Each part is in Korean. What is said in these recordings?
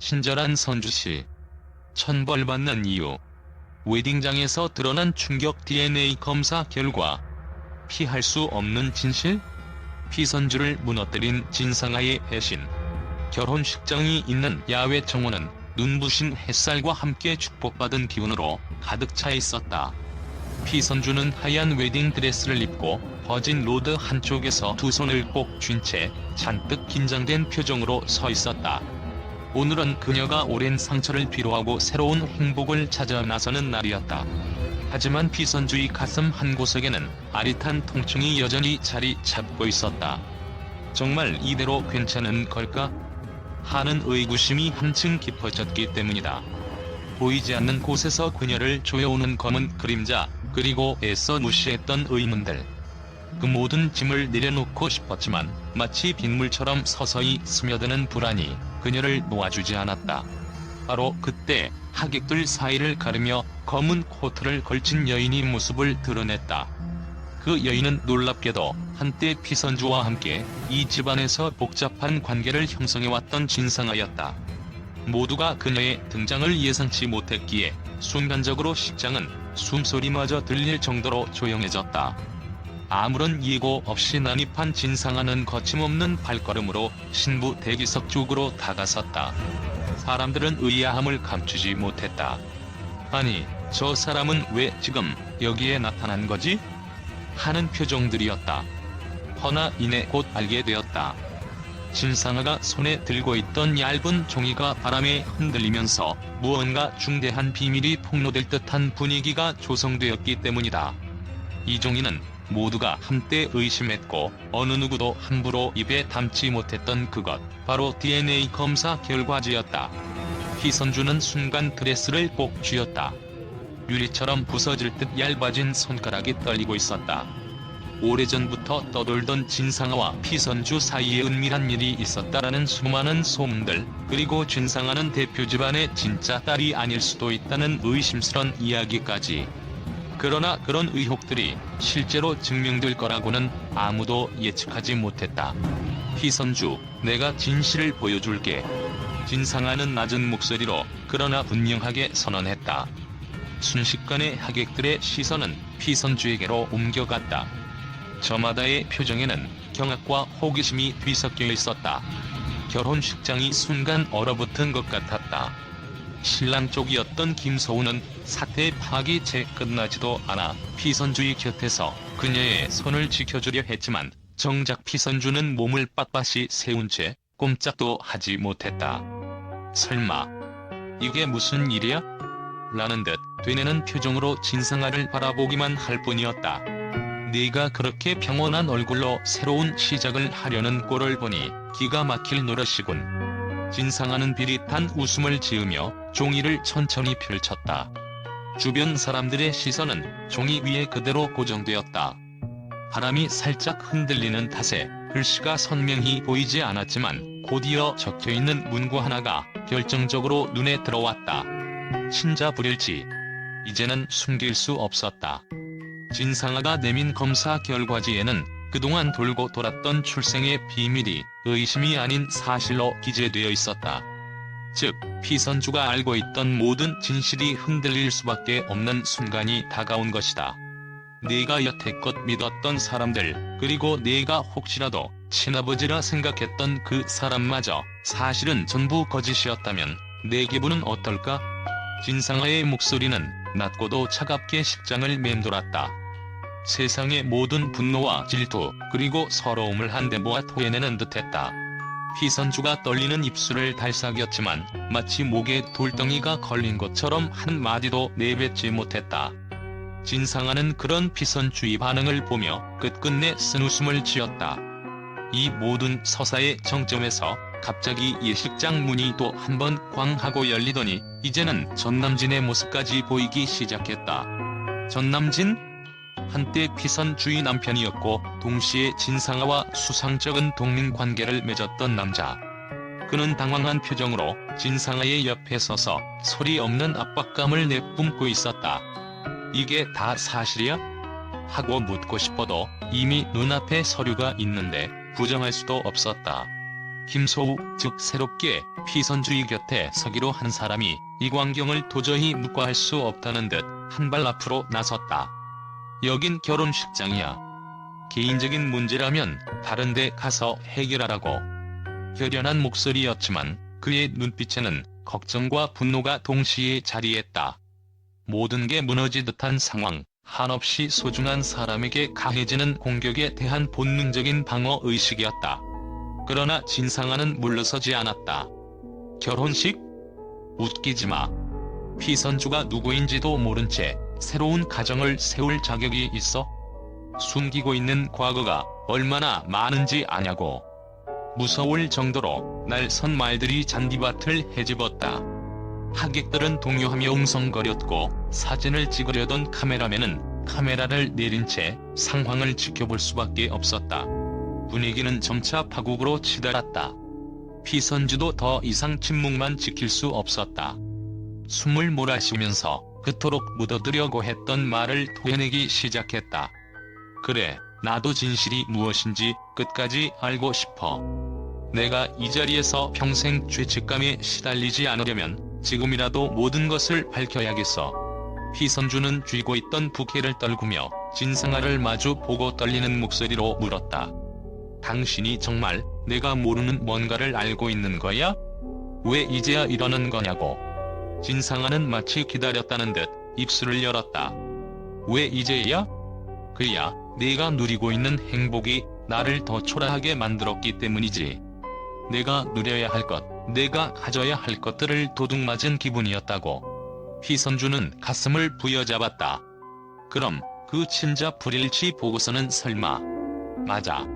친절한 선주씨. 천벌받는 이유. 웨딩장에서 드러난 충격 DNA 검사 결과. 피할 수 없는 진실? 피선주를 무너뜨린 진상아의 배신. 결혼식장이 있는 야외 정원은 눈부신 햇살과 함께 축복받은 기운으로 가득 차 있었다. 피선주는 하얀 웨딩 드레스를 입고 버진 로드 한쪽에서 두 손을 꼭 쥔 채 잔뜩 긴장된 표정으로 서 있었다. 오늘은 그녀가 오랜 상처를 피로하고 새로운 행복을 찾아 나서는 날이었다. 하지만 피선주의 가슴 한 구석에는 아릿한 통증이 여전히 자리 잡고 있었다. 정말 이대로 괜찮은 걸까? 하는 의구심이 한층 깊어졌기 때문이다. 보이지 않는 곳에서 그녀를 조여오는 검은 그림자, 그리고 애써 무시했던 의문들. 그 모든 짐을 내려놓고 싶었지만 마치 빗물처럼 서서히 스며드는 불안이 그녀를 놓아주지 않았다. 바로 그때 하객들 사이를 가르며 검은 코트를 걸친 여인이 모습을 드러냈다. 그 여인은 놀랍게도 한때 피선주와 함께 이 집안에서 복잡한 관계를 형성해왔던 진상아였다. 모두가 그녀의 등장을 예상치 못했기에 순간적으로 식장은 숨소리마저 들릴 정도로 조용해졌다. 아무런 예고 없이 난입한 진상아는 거침없는 발걸음으로 신부 대기석 쪽으로 다가섰다. 사람들은 의아함을 감추지 못했다. 아니, 저 사람은 왜 지금 여기에 나타난 거지? 하는 표정들이었다. 허나 이내 곧 알게 되었다. 진상아가 손에 들고 있던 얇은 종이가 바람에 흔들리면서 무언가 중대한 비밀이 폭로될 듯한 분위기가 조성되었기 때문이다. 이 종이는 모두가 한때 의심했고 어느 누구도 함부로 입에 담지 못했던 그것, 바로 DNA 검사 결과지였다. 희선주는 순간 드레스를 꼭 쥐었다. 유리처럼 부서질 듯 얇아진 손가락이 떨리고 있었다. 오래전부터 떠돌던 진상아와 피선주 사이에 은밀한 일이 있었다라는 수많은 소문들, 그리고 진상아는 대표 집안의 진짜 딸이 아닐 수도 있다는 의심스런 이야기까지. 그러나 그런 의혹들이 실제로 증명될 거라고는 아무도 예측하지 못했다. 피선주, 내가 진실을 보여줄게. 진상아는 낮은 목소리로 그러나 분명하게 선언했다. 순식간에 하객들의 시선은 피선주에게로 옮겨갔다. 저마다의 표정에는 경악과 호기심이 뒤섞여 있었다. 결혼식장이 순간 얼어붙은 것 같았다. 신랑 쪽이었던 김소우는 사태 파악이 채 끝나지도 않아 피선주의 곁에서 그녀의 손을 지켜주려 했지만 정작 피선주는 몸을 빳빳이 세운 채 꼼짝도 하지 못했다. 설마 이게 무슨 일이야? 라는 듯 되뇌는 표정으로 진상아를 바라보기만 할 뿐이었다. 네가 그렇게 평온한 얼굴로 새로운 시작을 하려는 꼴을 보니 기가 막힐 노릇이군. 진상아는 비릿한 웃음을 지으며 종이를 천천히 펼쳤다. 주변 사람들의 시선은 종이 위에 그대로 고정되었다. 바람이 살짝 흔들리는 탓에 글씨가 선명히 보이지 않았지만 곧이어 적혀있는 문구 하나가 결정적으로 눈에 들어왔다. 친자 불일치. 이제는 숨길 수 없었다. 진상아가 내민 검사 결과지에는 그동안 돌고 돌았던 출생의 비밀이 의심이 아닌 사실로 기재되어 있었다. 즉, 피선주가 알고 있던 모든 진실이 흔들릴 수밖에 없는 순간이 다가온 것이다. 네가 여태껏 믿었던 사람들, 그리고 네가 혹시라도 친아버지라 생각했던 그 사람마저 사실은 전부 거짓이었다면 내 기분은 어떨까? 진상아의 목소리는 낮고도 차갑게 식장을 맴돌았다. 세상의 모든 분노와 질투, 그리고 서러움을 한데 모아 토해내는 듯했다. 피선주가 떨리는 입술을 달싹였지만 마치 목에 돌덩이가 걸린 것처럼 한마디도 내뱉지 못했다. 진상아는 그런 피선주의 반응을 보며 끝끝내 쓴 웃음을 지었다. 이 모든 서사의 정점에서 갑자기 예식장 문이 또 한 번 꽝 하고 열리더니 이제는 전남진의 모습까지 보이기 시작했다. 전남진? 한때 피선 주의 남편이었고 동시에 진상아와 수상쩍은 동맹관계를 맺었던 남자. 그는 당황한 표정으로 진상아의 옆에 서서 소리 없는 압박감을 내뿜고 있었다. 이게 다 사실이야? 하고 묻고 싶어도 이미 눈앞에 서류가 있는데 부정할 수도 없었다. 김소우 즉 새롭게 피선주의 곁에 서기로 한 사람이 이 광경을 도저히 묵과할 수 없다는 듯 한 발 앞으로 나섰다. 여긴 결혼식장이야. 개인적인 문제라면 다른 데 가서 해결하라고. 결연한 목소리였지만 그의 눈빛에는 걱정과 분노가 동시에 자리했다. 모든 게 무너지듯한 상황, 한없이 소중한 사람에게 가해지는 공격에 대한 본능적인 방어 의식이었다. 그러나 진상아는 물러서지 않았다. 결혼식? 웃기지 마. 피선주가 누구인지도 모른 채 새로운 가정을 세울 자격이 있어? 숨기고 있는 과거가 얼마나 많은지 아냐고. 무서울 정도로 날선 말들이 잔디밭을 헤집었다. 하객들은 동요하며 웅성거렸고 사진을 찍으려던 카메라맨은 카메라를 내린 채 상황을 지켜볼 수밖에 없었다. 분위기는 점차 파국으로 치달았다. 피선주도 더 이상 침묵만 지킬 수 없었다. 숨을 몰아쉬면서 그토록 묻어두려고 했던 말을 토해내기 시작했다. 그래, 나도 진실이 무엇인지 끝까지 알고 싶어. 내가 이 자리에서 평생 죄책감에 시달리지 않으려면 지금이라도 모든 것을 밝혀야겠어. 피선주는 쥐고 있던 부케를 떨구며 진상아를 마주 보고 떨리는 목소리로 물었다. 당신이 정말 내가 모르는 뭔가를 알고 있는 거야? 왜 이제야 이러는 거냐고. 진상아는 마치 기다렸다는 듯 입술을 열었다. 왜 이제야? 그야 내가 누리고 있는 행복이 나를 더 초라하게 만들었기 때문이지. 내가 누려야 할 것, 내가 가져야 할 것들을 도둑맞은 기분이었다고. 피선주는 가슴을 부여잡았다. 그럼 그 친자 불일치 보고서는 설마. 맞아.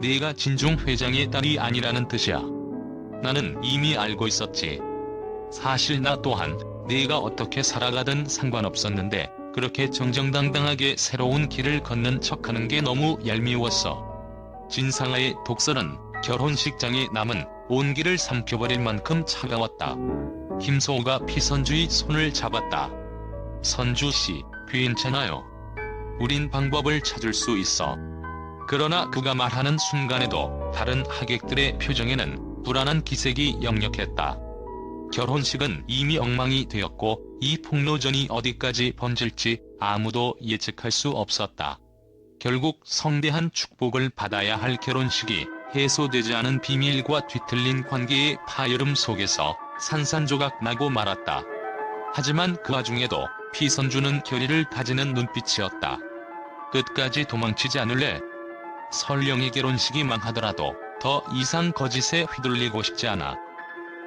네가 진중 회장의 딸이 아니라는 뜻이야. 나는 이미 알고 있었지. 사실 나 또한 네가 어떻게 살아가든 상관없었는데 그렇게 정정당당하게 새로운 길을 걷는 척하는 게 너무 얄미웠어. 진상아의 독설은 결혼식장에 남은 온기를 삼켜버릴 만큼 차가웠다. 김소호가 피선주의 손을 잡았다. 선주씨, 괜찮아요. 우린 방법을 찾을 수 있어. 그러나 그가 말하는 순간에도 다른 하객들의 표정에는 불안한 기색이 역력했다. 결혼식은 이미 엉망이 되었고 이 폭로전이 어디까지 번질지 아무도 예측할 수 없었다. 결국 성대한 축복을 받아야 할 결혼식이 해소되지 않은 비밀과 뒤틀린 관계의 파열음 속에서 산산조각 나고 말았다. 하지만 그 와중에도 피선주는 결의를 다지는 눈빛이었다. 끝까지 도망치지 않을래? 설령의 결혼식이 망하더라도 더 이상 거짓에 휘둘리고 싶지 않아.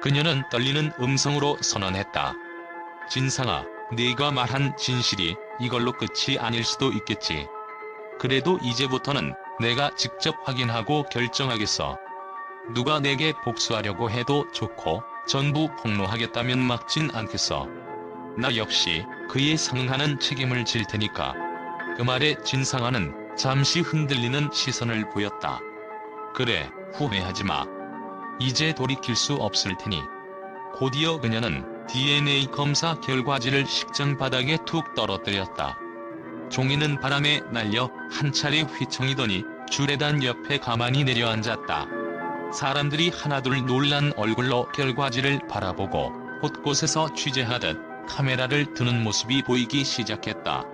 그녀는 떨리는 음성으로 선언했다. 진상아, 네가 말한 진실이 이걸로 끝이 아닐 수도 있겠지. 그래도 이제부터는 내가 직접 확인하고 결정하겠어. 누가 내게 복수하려고 해도 좋고 전부 폭로하겠다면 막진 않겠어. 나 역시 그에 상응하는 책임을 질 테니까. 그 말에 진상아는 잠시 흔들리는 시선을 보였다. 그래, 후회하지 마. 이제 돌이킬 수 없을 테니. 곧이어 그녀는 DNA 검사 결과지를 식장 바닥에 툭 떨어뜨렸다. 종이는 바람에 날려 한 차례 휘청이더니 주례단 옆에 가만히 내려앉았다. 사람들이 하나둘 놀란 얼굴로 결과지를 바라보고 곳곳에서 취재하듯 카메라를 드는 모습이 보이기 시작했다.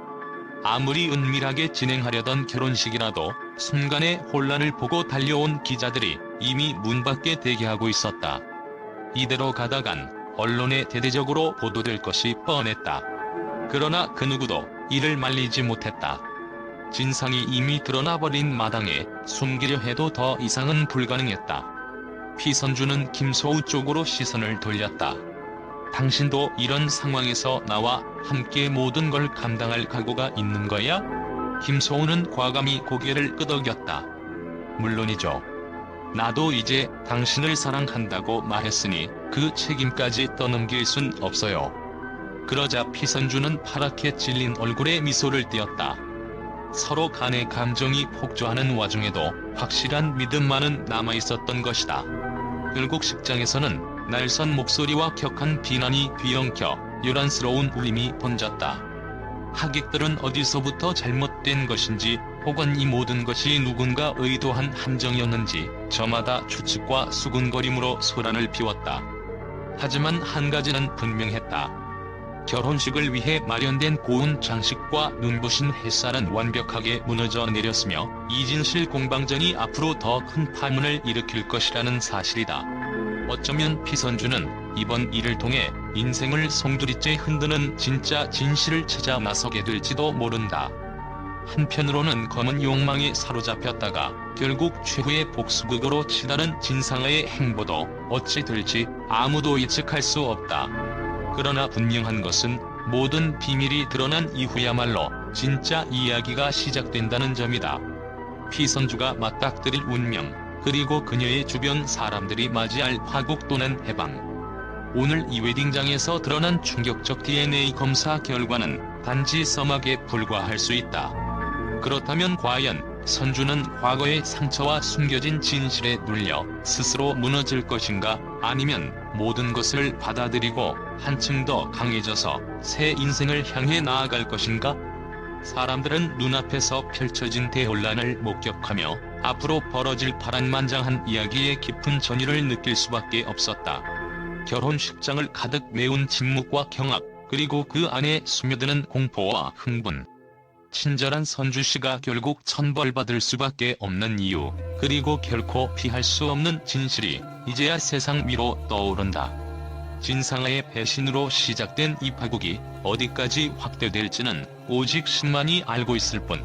아무리 은밀하게 진행하려던 결혼식이라도 순간의 혼란을 보고 달려온 기자들이 이미 문 밖에 대기하고 있었다. 이대로 가다간 언론에 대대적으로 보도될 것이 뻔했다. 그러나 그 누구도 이를 말리지 못했다. 진상이 이미 드러나버린 마당에 숨기려 해도 더 이상은 불가능했다. 피선주는 김소우 쪽으로 시선을 돌렸다. 당신도 이런 상황에서 나와 함께 모든 걸 감당할 각오가 있는 거야? 김소우는 과감히 고개를 끄덕였다. 물론이죠. 나도 이제 당신을 사랑한다고 말했으니 그 책임까지 떠넘길 순 없어요. 그러자 피선주는 파랗게 질린 얼굴에 미소를 띄었다. 서로 간의 감정이 폭주하는 와중에도 확실한 믿음만은 남아 있었던 것이다. 결국 식장에서는 날선 목소리와 격한 비난이 뒤엉켜 요란스러운 울림이 번졌다. 하객들은 어디서부터 잘못된 것인지 혹은 이 모든 것이 누군가 의도한 함정이었는지 저마다 추측과 수군거림으로 소란을 피웠다. 하지만 한 가지는 분명했다. 결혼식을 위해 마련된 고운 장식과 눈부신 햇살은 완벽하게 무너져 내렸으며 이 진실 공방전이 앞으로 더 큰 파문을 일으킬 것이라는 사실이다. 어쩌면 피선주는 이번 일을 통해 인생을 송두리째 흔드는 진짜 진실을 찾아 나서게 될지도 모른다. 한편으로는 검은 욕망에 사로잡혔다가 결국 최후의 복수극으로 치달은 진상의 행보도 어찌 될지 아무도 예측할 수 없다. 그러나 분명한 것은 모든 비밀이 드러난 이후야말로 진짜 이야기가 시작된다는 점이다. 피선주가 맞닥뜨릴 운명, 그리고 그녀의 주변 사람들이 맞이할 화국 또는 해방. 오늘 이 웨딩장에서 드러난 충격적 DNA 검사 결과는 단지 서막에 불과할 수 있다. 그렇다면 과연 선주는 과거의 상처와 숨겨진 진실에 눌려 스스로 무너질 것인가 아니면 모든 것을 받아들이고 한층 더 강해져서 새 인생을 향해 나아갈 것인가? 사람들은 눈앞에서 펼쳐진 대혼란을 목격하며 앞으로 벌어질 파란만장한 이야기의 깊은 전율을 느낄 수밖에 없었다. 결혼식장을 가득 메운 침묵과 경악, 그리고 그 안에 스며드는 공포와 흥분. 친절한 선주 씨가 결국 천벌받을 수밖에 없는 이유, 그리고 결코 피할 수 없는 진실이 이제야 세상 위로 떠오른다. 진상의 배신으로 시작된 이 파국이 어디까지 확대될지는 오직 신만이 알고 있을 뿐.